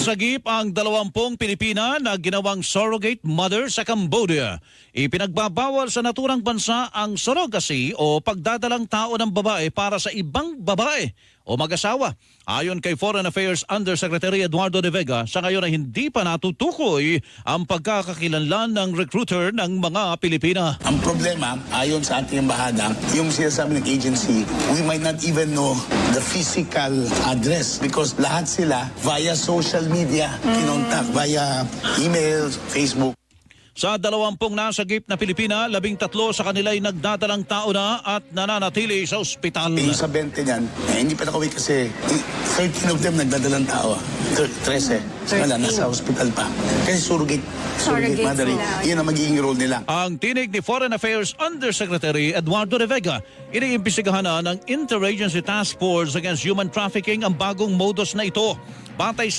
Nasagip ang dalawampung Pilipina na ginawang surrogate mother sa Cambodia. Ipinagbabawal sa naturang bansa ang surrogacy o pagdadalang tao ng babae para sa ibang babae o mag-asawa. Ayon kay Foreign Affairs Undersecretary Eduardo de Vega, sa ngayon ay hindi pa natutukoy ang pagkakakilanlan ng recruiter ng mga Pilipina. Ang problema, ayon sa ating embahada, yung sinasabi ng agency, we might not even know the physical address because lahat sila via social media, kinontak via email, Facebook. Sa dalawampung nasagip na Pilipina, labing tatlo sa kanila ay nagdadalang tao na at nananatili sa ospital. Yung sa 20 niyan, eh, hindi pa nakauwi kasi eh, 13 of them nagdadalang tao. ah. Thir- 13. Wala, nasa hospital pa. Kasi surrogate, surrogate Surrogate mother. eh. Yun ang magiging role nila. Ang tinig ni Foreign Affairs Undersecretary Eduardo de Vega, iniimbestigahan na ng Interagency Task Force Against Human Trafficking ang bagong modus na ito. Batay sa